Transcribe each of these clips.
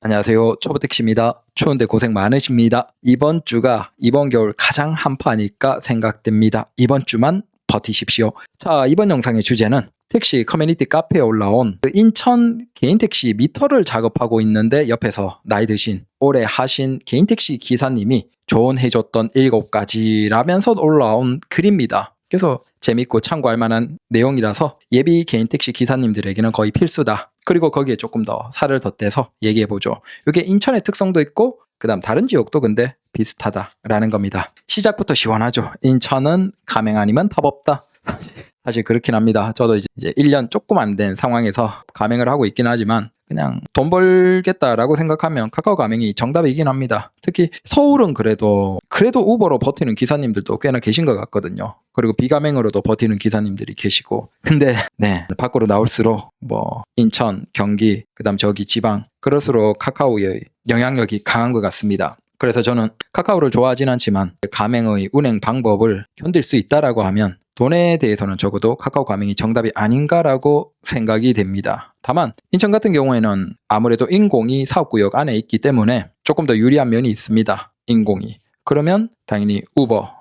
안녕하세요. 초보택시입니다. 추운데 고생 많으십니다. 이번 주가 이번 겨울 가장 한파 아닐까 생각됩니다. 이번 주만 버티십시오. 자, 이번 영상의 주제는 택시 커뮤니티 카페에 올라온 그 인천 개인 택시 미터를 작업하고 있는데 옆에서 나이 드신 오래 하신 개인 택시 기사님이 조언해줬던 일곱 가지라면서 올라온 글입니다. 그래서 재밌고 참고할 만한 내용이라서 예비 개인 택시 기사님들에게는 거의 필수다. 그리고 거기에 조금 더 살을 덧대서 얘기해 보죠. 이게 인천의 특성도 있고 그다음 다른 지역도 근데 비슷하다라는 겁니다. 시작부터 시원하죠. 인천은 가맹 아니면 답 없다. 사실 그렇긴 합니다. 저도 이제, 이제 1년 조금 안 된 상황에서 가맹을 하고 있긴 하지만 그냥 돈 벌겠다라고 생각하면 카카오 가맹이 정답이긴 합니다. 특히 서울은 그래도 그래도 우버로 버티는 기사님들도 꽤나 계신 것 같거든요. 그리고 비가맹으로도 버티는 기사님들이 계시고 근데 네 밖으로 나올수록 뭐 인천, 경기, 그다음 저기 지방 그럴수록 카카오의 영향력이 강한 것 같습니다. 그래서 저는 카카오를 좋아하진 않지만 가맹의 운행 방법을 견딜 수 있다라고 하면 돈에 대해서는 적어도 카카오 가맹이 정답이 아닌가라고 생각이 됩니다. 다만 인천 같은 경우에는 아무래도 인공이 사업구역 안에 있기 때문에 조금 더 유리한 면이 있습니다. 인공이. 그러면 당연히 우버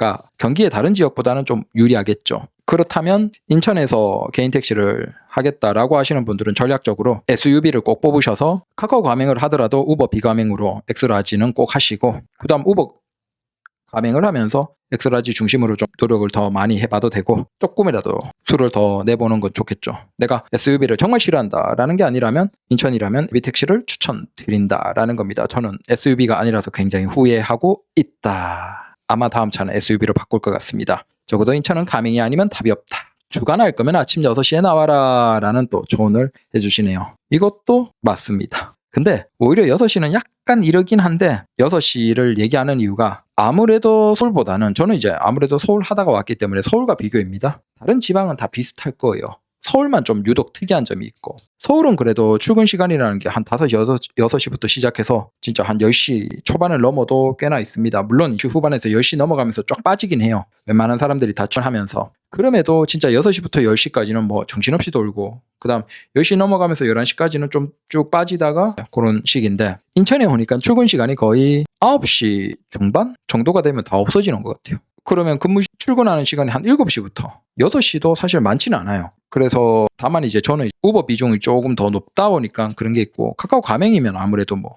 가 경기의 다른 지역보다는 좀 유리하겠죠. 그렇다면 인천에서 개인 택시를 하겠다라고 하시는 분들은 전략적으로 SUV를 꼭 뽑으셔서 카카오 가맹을 하더라도 우버 비가맹으로 엑스라지는 꼭 하시고 그다음 우버 가맹을 하면서 엑스라지 중심으로 좀 노력을 더 많이 해봐도 되고 조금이라도 수를 더 내보는 건 좋겠죠. 내가 SUV를 정말 싫어한다라는 게 아니라면 인천이라면 비택시를 추천드린다라는 겁니다. 저는 SUV가 아니라서 굉장히 후회하고 있다. 아마 다음 차는 SUV로 바꿀 것 같습니다. 적어도 인천은 가맹이 아니면 답이 없다. 주간할 거면 아침 6시에 나와라 라는 또 조언을 해주시네요. 이것도 맞습니다. 근데 오히려 6시는 약간 이르긴 한데 6시를 얘기하는 이유가 아무래도 서울보다는 저는 이제 아무래도 서울 하다가 왔기 때문에 서울과 비교입니다. 다른 지방은 다 비슷할 거예요. 서울만 좀 유독 특이한 점이 있고 서울은 그래도 출근 시간이라는 게 한 5, 6, 6시부터 시작해서 진짜 한 10시 초반을 넘어도 꽤나 있습니다. 물론 주 후반에서 10시 넘어가면서 쫙 빠지긴 해요. 웬만한 사람들이 다 출하면서 그럼에도 진짜 6시부터 10시까지는 뭐 정신없이 돌고 그다음 10시 넘어가면서 11시까지는 좀 쭉 빠지다가 그런 시기인데 인천에 오니까 출근 시간이 거의 9시 중반 정도가 되면 다 없어지는 것 같아요. 그러면 근무 시- 출근하는 시간이 한 7시부터 6시도 사실 많지는 않아요. 그래서 다만 이제 저는 우버 비중이 조금 더 높다 보니까 그런 게 있고 카카오 가맹이면 아무래도 뭐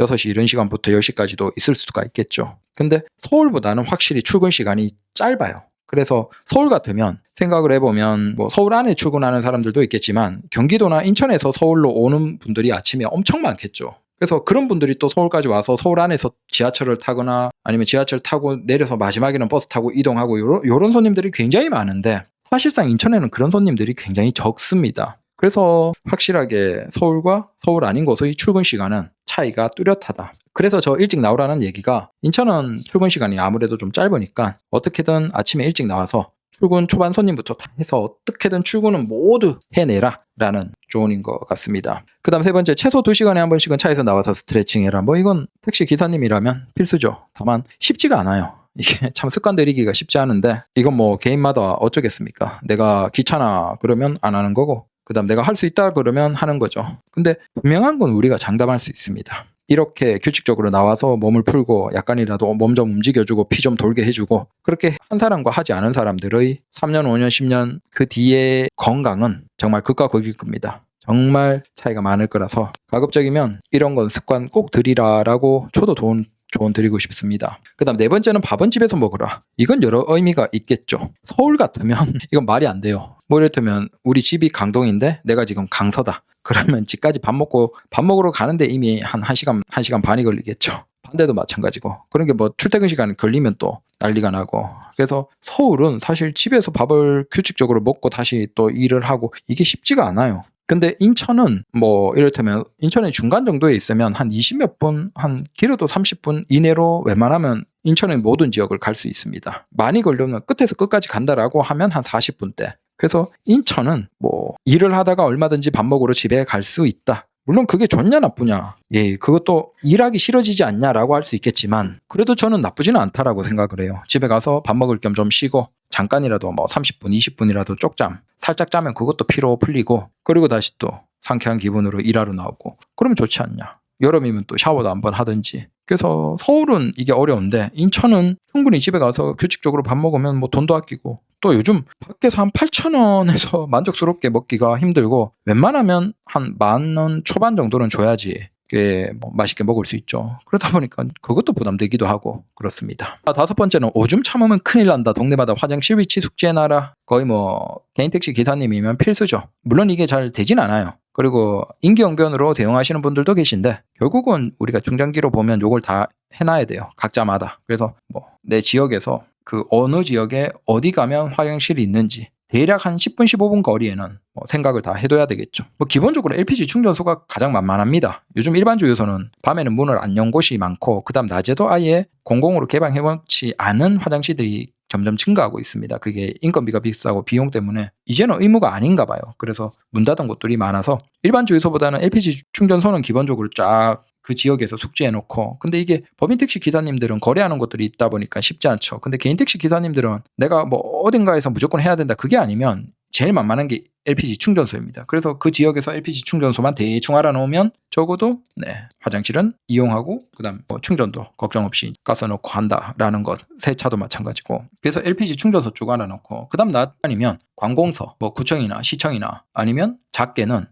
6시 이런 시간부터 10시까지도 있을 수가 있겠죠. 근데 서울보다는 확실히 출근 시간이 짧아요. 그래서 서울 같으면 생각을 해보면 뭐 서울 안에 출근하는 사람들도 있겠지만 경기도나 인천에서 서울로 오는 분들이 아침에 엄청 많겠죠. 그래서 그런 분들이 또 서울까지 와서 서울 안에서 지하철을 타거나 아니면 지하철 타고 내려서 마지막에는 버스 타고 이동하고 요런, 요런 손님들이 굉장히 많은데 사실상 인천에는 그런 손님들이 굉장히 적습니다. 그래서 확실하게 서울과 서울 아닌 곳의 출근 시간은 차이가 뚜렷하다. 그래서 저 일찍 나오라는 얘기가 인천은 출근 시간이 아무래도 좀 짧으니까 어떻게든 아침에 일찍 나와서 출근 초반 손님부터 다 해서 어떻게든 출근은 모두 해내라 라는 조언인 것 같습니다. 그 다음 세 번째 최소 2시간에 한 번씩은 차에서 나와서 스트레칭 해라. 뭐 이건 택시 기사님이라면 필수죠. 다만 쉽지가 않아요. 이게 참 습관 들이기가 쉽지 않은데 이건 뭐 개인마다 어쩌겠습니까? 내가 귀찮아 그러면 안 하는 거고 그다음 내가 할 수 있다 그러면 하는 거죠. 근데 분명한 건 우리가 장담할 수 있습니다. 이렇게 규칙적으로 나와서 몸을 풀고 약간이라도 몸 좀 움직여주고 피 좀 돌게 해주고 그렇게 한 사람과 하지 않은 사람들의 3년, 5년, 10년 그 뒤의 건강은 정말 극과 극일 겁니다. 정말 차이가 많을 거라서 가급적이면 이런 건 습관 꼭 들이라라고 저도 돈 조언 드리고 싶습니다. 그 다음 네 번째는 밥은 집에서 먹어라. 이건 여러 의미가 있겠죠. 서울 같으면 이건 말이 안 돼요. 뭐 이를테면 우리 집이 강동인데 내가 지금 강서다. 그러면 집까지 밥 먹고 밥 먹으러 가는데 이미 한 1시간, 1시간 반이 걸리겠죠. 반대도 마찬가지고. 그런 게 뭐 출퇴근 시간 걸리면 또 난리가 나고. 그래서 서울은 사실 집에서 밥을 규칙적으로 먹고 다시 또 일을 하고 이게 쉽지가 않아요. 근데 인천은 뭐 이를테면 인천의 중간 정도에 있으면 한 20몇 분, 한 길어도 30분 이내로 웬만하면 인천의 모든 지역을 갈 수 있습니다. 많이 걸려면 끝에서 끝까지 간다라고 하면 한 40분대. 그래서 인천은 뭐 일을 하다가 얼마든지 밥 먹으러 집에 갈 수 있다. 물론 그게 좋냐 나쁘냐. 예, 그것도 일하기 싫어지지 않냐라고 할 수 있겠지만 그래도 저는 나쁘지는 않다라고 생각을 해요. 집에 가서 밥 먹을 겸 좀 쉬고 잠깐이라도 뭐 30분, 20분이라도 쪽잠 살짝 자면 그것도 피로 풀리고 그리고 다시 또 상쾌한 기분으로 일하러 나오고 그러면 좋지 않냐. 여름이면 또 샤워도 한번 하든지. 그래서 서울은 이게 어려운데 인천은 충분히 집에 가서 규칙적으로 밥 먹으면 뭐 돈도 아끼고 또 요즘 밖에서 한 8천 원에서 만족스럽게 먹기가 힘들고 웬만하면 한 만 원 초반 정도는 줘야지 꽤뭐 맛있게 먹을 수 있죠. 그러다 보니까 그것도 부담되기도 하고 그렇습니다. 아, 다섯 번째는 오줌 참으면 큰일 난다. 동네마다 화장실 위치 숙제해놔라. 거의 뭐 개인 택시 기사님이면 필수죠. 물론 이게 잘 되진 않아요. 그리고 인기응변으로 대응하시는 분들도 계신데 결국은 우리가 중장기로 보면 요걸 다 해놔야 돼요. 각자마다. 그래서 뭐 내 지역에서 그 어느 지역에 어디 가면 화장실이 있는지 대략 한 10분 15분 거리에는 뭐 생각을 다 해둬야 되겠죠. 뭐 기본적으로 LPG 충전소가 가장 만만합니다. 요즘 일반 주유소는 밤에는 문을 안 연 곳이 많고 그다음 낮에도 아예 공공으로 개방해놓지 않은 화장실들이 점점 증가하고 있습니다. 그게 인건비가 비싸고 비용 때문에 이제는 의무가 아닌가 봐요. 그래서 문 닫은 곳들이 많아서 일반 주유소보다는 LPG 충전소는 기본적으로 쫙 그 지역에서 숙지해 놓고 근데 이게 법인 택시 기사님들은 거래하는 것들이 있다 보니까 쉽지 않죠. 근데 개인 택시 기사님들은 내가 뭐 어딘가에서 무조건 해야 된다 그게 아니면 제일 만만한 게 LPG 충전소입니다. 그래서 그 지역에서 LPG 충전소만 대충 알아놓으면 적어도 네 화장실은 이용하고 그다음 뭐 충전도 걱정 없이 가서 넣고 한다라는 것 세차도 마찬가지고. 그래서 LPG 충전소 쭉 알아놓고 그다음 나 아니면 관공서 뭐 구청이나 시청이나 아니면 작게는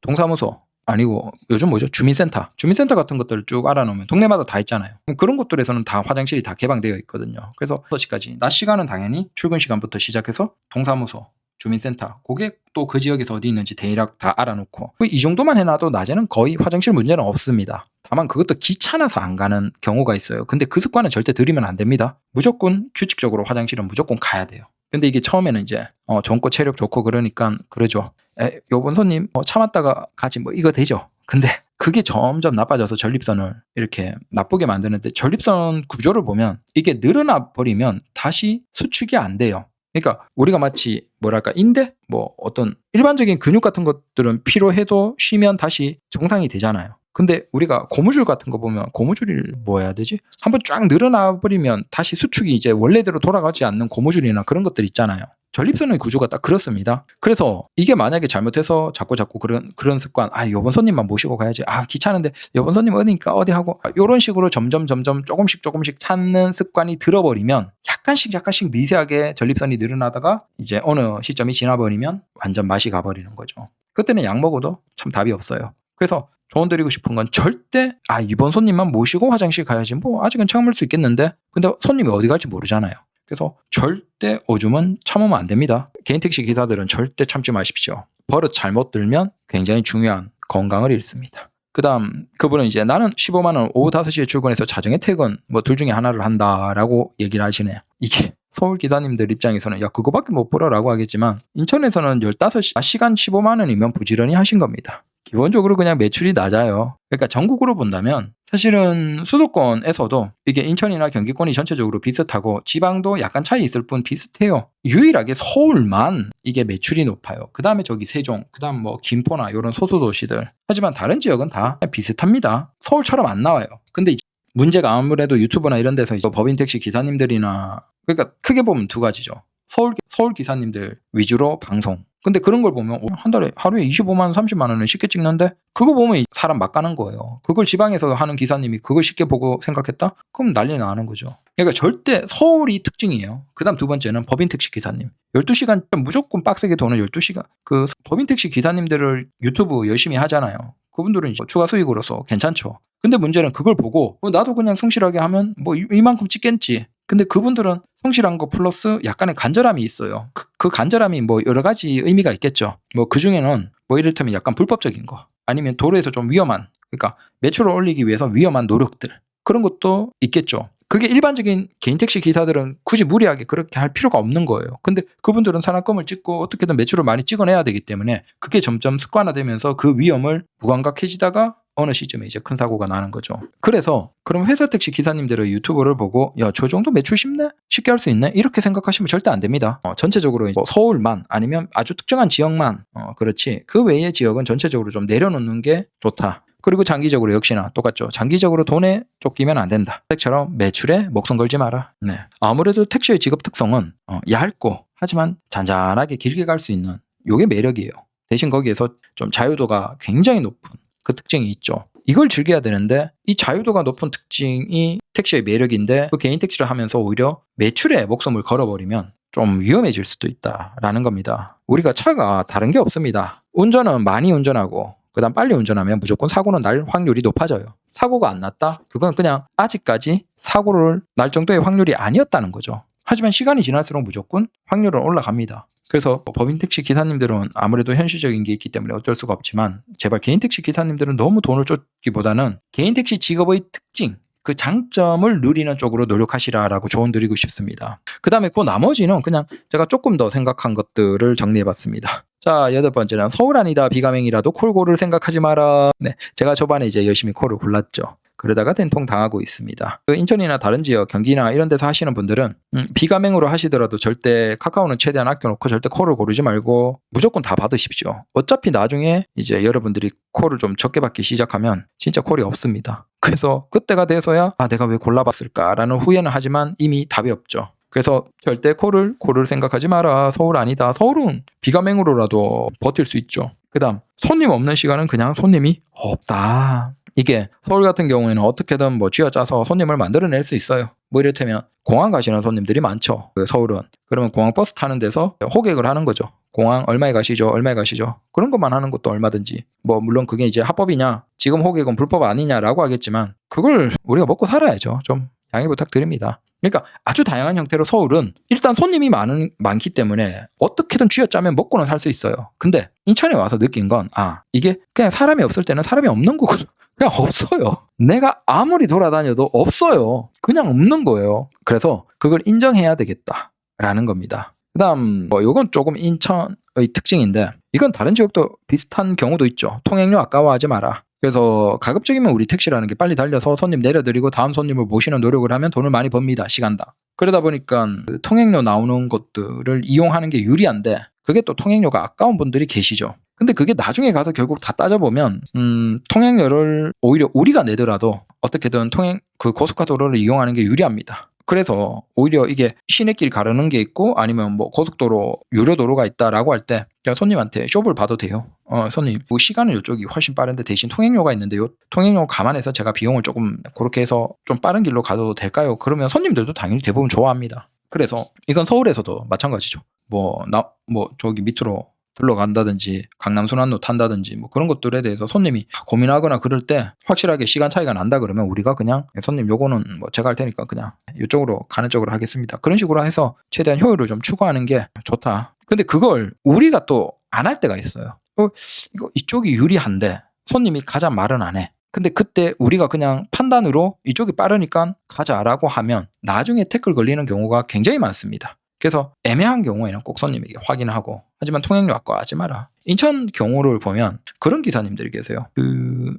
동사무소 아니고 요즘 뭐죠? 주민센터 주민센터 같은 것들을 쭉 알아놓으면 동네마다 다 있잖아요. 그런 곳들에서는 다 화장실이 다 개방되어 있거든요. 그래서 6시까지 낮 시간은 당연히 출근 시간부터 시작해서 동사무소 주민센터. 그게 또 그 지역에서 어디 있는지 대략 다 알아놓고. 이 정도만 해놔도 낮에는 거의 화장실 문제는 없습니다. 다만 그것도 귀찮아서 안 가는 경우가 있어요. 근데 그 습관은 절대 들이면 안 됩니다. 무조건 규칙적으로 화장실은 무조건 가야 돼요. 근데 이게 처음에는 이제 어 젊고 체력 좋고 그러니까 그러죠. 에, 요번 손님 뭐 참았다가 가지 뭐 이거 되죠. 근데 그게 점점 나빠져서 전립선을 이렇게 나쁘게 만드는데 전립선 구조를 보면 이게 늘어나 버리면 다시 수축이 안 돼요. 그러니까 우리가 마치 뭐랄까 인대 뭐 어떤 일반적인 근육 같은 것들은 피로해도 쉬면 다시 정상이 되잖아요. 근데 우리가 고무줄 같은 거 보면 고무줄이 뭐 해야 되지? 한번 쫙 늘어나 버리면 다시 수축이 이제 원래대로 돌아가지 않는 고무줄이나 그런 것들 있잖아요. 전립선의 구조가 딱 그렇습니다. 그래서 이게 만약에 잘못해서 자꾸 자꾸 그런 그런 습관, 아 요번 손님만 모시고 가야지, 아 귀찮은데 요번 손님 어디니까 어디 하고 아, 이런 식으로 점점 점점 조금씩 조금씩 참는 습관이 들어버리면 약간씩 약간씩 미세하게 전립선이 늘어나다가 이제 어느 시점이 지나버리면 완전 맛이 가버리는 거죠. 그때는 약 먹어도 참 답이 없어요. 그래서 조언 드리고 싶은 건 절대 아 이번 손님만 모시고 화장실 가야지 뭐 아직은 참을 수 있겠는데 근데 손님이 어디 갈지 모르잖아요. 그래서 절대 오줌은 참으면 안 됩니다. 개인 택시 기사들은 절대 참지 마십시오. 버릇 잘못 들면 굉장히 중요한 건강을 잃습니다. 그 다음 그분은 이제 나는 15만 원 오후 5시에 출근해서 자정에 퇴근 뭐 둘 중에 하나를 한다라고 얘기를 하시네요. 이게 서울 기사님들 입장에서는 야 그거밖에 못 벌어라고 하겠지만 인천에서는 15시 시간 15만 원이면 부지런히 하신 겁니다. 기본적으로 그냥 매출이 낮아요. 그러니까 전국으로 본다면 사실은 수도권에서도 이게 인천이나 경기권이 전체적으로 비슷하고 지방도 약간 차이 있을 뿐 비슷해요. 유일하게 서울만 이게 매출이 높아요. 그 다음에 저기 세종, 그 다음 뭐 김포나 이런 소수도시들. 하지만 다른 지역은 다 비슷합니다. 서울처럼 안 나와요. 근데 문제가 아무래도 유튜브나 이런 데서 법인 택시 기사님들이나 그러니까 크게 보면 두 가지죠. 서울 서울 기사님들 위주로 방송. 근데 그런 걸 보면 어, 한 달에 하루에 25만 원, 30만 원은 쉽게 찍는데 그거 보면 사람 막 가는 거예요. 그걸 지방에서 하는 기사님이 그걸 쉽게 보고 생각했다? 그럼 난리 나는 거죠. 그러니까 절대 서울이 특징이에요. 그다음 두 번째는 법인 택시 기사님. 12시간 무조건 빡세게 도는 12시간. 그 법인 택시 기사님들을 유튜브 열심히 하잖아요. 그분들은 이제 추가 수익으로서 괜찮죠. 근데 문제는 그걸 보고 어, 나도 그냥 성실하게 하면 뭐 이만큼 찍겠지. 근데 그분들은 성실한 거 플러스 약간의 간절함이 있어요. 그, 그 간절함이 뭐 여러 가지 의미가 있겠죠. 뭐 그 중에는 뭐 이를테면 약간 불법적인 거 아니면 도로에서 좀 위험한 그러니까 매출을 올리기 위해서 위험한 노력들 그런 것도 있겠죠. 그게 일반적인 개인 택시 기사들은 굳이 무리하게 그렇게 할 필요가 없는 거예요. 근데 그분들은 산악금을 찍고 어떻게든 매출을 많이 찍어내야 되기 때문에 그게 점점 습관화되면서 그 위험을 무감각해지다가 어느 시점에 이제 큰 사고가 나는 거죠. 그래서 그럼 회사 택시 기사님들의 유튜브를 보고 야 저 정도 매출 쉽네? 쉽게 할 수 있네? 이렇게 생각하시면 절대 안 됩니다. 어, 전체적으로 뭐 서울만 아니면 아주 특정한 지역만 어, 그렇지 그 외의 지역은 전체적으로 좀 내려놓는 게 좋다. 그리고 장기적으로 역시나 똑같죠. 장기적으로 돈에 쫓기면 안 된다. 택처럼 매출에 목숨 걸지 마라. 네. 아무래도 택시의 직업 특성은 어, 얇고 하지만 잔잔하게 길게 갈 수 있는 요게 매력이에요. 대신 거기에서 좀 자유도가 굉장히 높은 그 특징이 있죠. 이걸 즐겨야 되는데 이 자유도가 높은 특징이 택시의 매력인데 그 개인 택시를 하면서 오히려 매출에 목숨을 걸어버리면 좀 위험해질 수도 있다라는 겁니다. 우리가 차가 다른 게 없습니다. 운전은 많이 운전하고 그다음 빨리 운전하면 무조건 사고는 날 확률이 높아져요. 사고가 안 났다? 그건 그냥 아직까지 사고를 날 정도의 확률이 아니었다는 거죠. 하지만 시간이 지날수록 무조건 확률은 올라갑니다. 그래서 법인 택시 기사님들은 아무래도 현실적인 게 있기 때문에 어쩔 수가 없지만 제발 개인 택시 기사님들은 너무 돈을 쫓기보다는 개인 택시 직업의 특징 그 장점을 누리는 쪽으로 노력하시라라고 조언 드리고 싶습니다. 그 다음에 그 나머지는 그냥 제가 조금 더 생각한 것들을 정리해 봤습니다. 자, 여덟 번째는 서울 아니다 비가맹이라도 콜고를 생각하지 마라. 네, 제가 저번에 이제 열심히 콜을 골랐죠. 그러다가 된통 당하고 있습니다. 그 인천이나 다른 지역, 경기나 이런 데서 하시는 분들은 음, 비가맹으로 하시더라도 절대 카카오는 최대한 아껴놓고 절대 콜을 고르지 말고 무조건 다 받으십시오. 어차피 나중에 이제 여러분들이 콜을 좀 적게 받기 시작하면 진짜 콜이 없습니다. 그래서 그때가 돼서야 아 내가 왜 골라봤을까라는 후회는 하지만 이미 답이 없죠. 그래서 절대 콜을 고를 생각하지 마라. 서울 아니다. 서울은 비가맹으로라도 버틸 수 있죠. 그다음 손님 없는 시간은 그냥 손님이 없다. 이게 서울 같은 경우에는 어떻게든 뭐 쥐어짜서 손님을 만들어낼 수 있어요. 뭐 이를테면 공항 가시는 손님들이 많죠. 그 서울은. 그러면 공항 버스 타는 데서 호객을 하는 거죠. 공항 얼마에 가시죠? 얼마에 가시죠? 그런 것만 하는 것도 얼마든지. 뭐 물론 그게 이제 합법이냐? 지금 호객은 불법 아니냐라고 하겠지만 그걸 우리가 먹고 살아야죠. 좀 양해 부탁드립니다. 그러니까 아주 다양한 형태로 서울은 일단 손님이 많은 많기 때문에 어떻게든 쥐어짜면 먹고는 살 수 있어요. 근데 인천에 와서 느낀 건 아, 이게 그냥 사람이 없을 때는 사람이 없는 거거든. 그냥 없어요. 내가 아무리 돌아다녀도 없어요. 그냥 없는 거예요. 그래서 그걸 인정해야 되겠다라는 겁니다. 그 다음 뭐 요건 조금 인천의 특징인데 이건 다른 지역도 비슷한 경우도 있죠. 통행료 아까워하지 마라. 그래서 가급적이면 우리 택시라는 게 빨리 달려서 손님 내려드리고 다음 손님을 모시는 노력을 하면 돈을 많이 법니다. 시간당. 그러다 보니까 그 통행료 나오는 것들을 이용하는 게 유리한데 그게 또 통행료가 아까운 분들이 계시죠. 근데 그게 나중에 가서 결국 다 따져보면 음, 통행료를 오히려 우리가 내더라도 어떻게든 통행 그 고속화도로를 이용하는 게 유리합니다. 그래서 오히려 이게 시내길 가르는 게 있고 아니면 뭐 고속도로 유료 도로가 있다라고 할때 손님한테 쇼를 봐도 돼요. 어 손님 그 시간은 이쪽이 훨씬 빠른데 대신 통행료가 있는데요. 통행료 감안해서 제가 비용을 조금 그렇게 해서 좀 빠른 길로 가도 될까요? 그러면 손님들도 당연히 대부분 좋아합니다. 그래서 이건 서울에서도 마찬가지죠. 뭐 나 뭐 저기 밑으로 둘러간다든지 강남 순환로 탄다든지 뭐 그런 것들에 대해서 손님이 고민하거나 그럴 때 확실하게 시간 차이가 난다 그러면 우리가 그냥 손님 요거는 뭐 제가 할 테니까 그냥 이쪽으로 가는 쪽으로 하겠습니다. 그런 식으로 해서 최대한 효율을 좀 추구하는 게 좋다. 근데 그걸 우리가 또 안 할 때가 있어요. 어, 이거 이쪽이 유리한데 손님이 가자 말은 안 해. 근데 그때 우리가 그냥 판단으로 이쪽이 빠르니까 가자라고 하면 나중에 태클 걸리는 경우가 굉장히 많습니다. 그래서 애매한 경우에는 꼭 손님에게 확인하고 하지만 통행료 아까워하지 마라. 인천 경우를 보면 그런 기사님들이 계세요. 그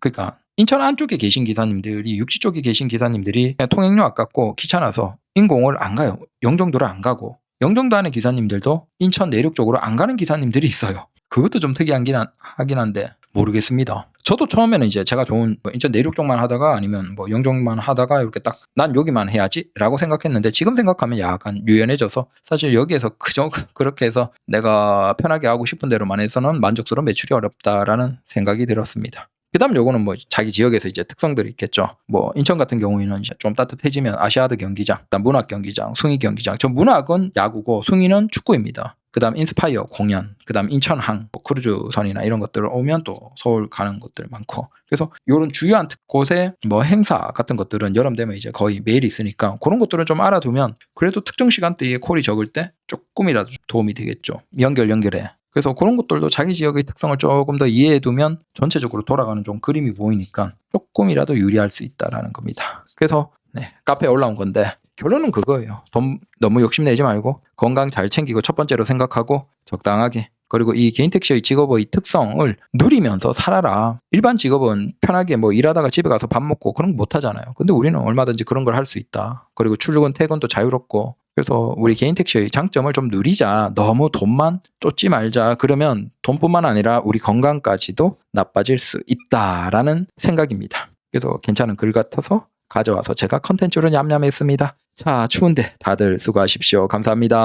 그러니까 인천 안쪽에 계신 기사님들이 육지 쪽에 계신 기사님들이 통행료 아깝고 귀찮아서 인공을 안 가요. 영종도를 안 가고 영종도 안에 기사님들도 인천 내륙 쪽으로 안 가는 기사님들이 있어요. 그것도 좀 특이하긴 한- 하긴 한데 모르겠습니다. 저도 처음에는 이제 제가 좋은 뭐 인천 내륙 쪽만 하다가 아니면 뭐 영종만 하다가 이렇게 딱 난 여기만 해야지라고 생각했는데 지금 생각하면 약간 유연해져서 사실 여기에서 그저 그렇게 해서 내가 편하게 하고 싶은 대로만 해서는 만족스러운 매출이 어렵다라는 생각이 들었습니다. 그다음 요거는 뭐 자기 지역에서 이제 특성들이 있겠죠. 뭐 인천 같은 경우에는 이제 좀 따뜻해지면 아시아드 경기장, 문학 경기장, 숭이 경기장. 저 문학은 야구고 숭이는 축구입니다. 그다음 인스파이어 공연, 그다음 인천항 뭐 크루즈선이나 이런 것들 오면 또 서울 가는 것들 많고. 그래서 이런 주요한 특- 곳에 뭐 행사 같은 것들은 여름 되면 이제 거의 매일 있으니까 그런 것들을 좀 알아두면 그래도 특정 시간대에 콜이 적을 때 조금이라도 도움이 되겠죠. 연결 연결해. 그래서 그런 것들도 자기 지역의 특성을 조금 더 이해해 두면 전체적으로 돌아가는 좀 그림이 보이니까 조금이라도 유리할 수 있다라는 겁니다. 그래서 네, 카페에 올라온 건데 결론은 그거예요. 돈 너무 욕심내지 말고 건강 잘 챙기고 첫 번째로 생각하고 적당하게 그리고 이 개인 택시의 직업의 특성을 누리면서 살아라. 일반 직업은 편하게 뭐 일하다가 집에 가서 밥 먹고 그런 거 못 하잖아요. 근데 우리는 얼마든지 그런 걸 할 수 있다. 그리고 출근 퇴근도 자유롭고 그래서 우리 개인 택시의 장점을 좀 누리자. 너무 돈만 쫓지 말자. 그러면 돈뿐만 아니라 우리 건강까지도 나빠질 수 있다라는 생각입니다. 그래서 괜찮은 글 같아서 가져와서 제가 컨텐츠로 냠냠했습니다. 자, 추운데 다들 수고하십시오. 감사합니다.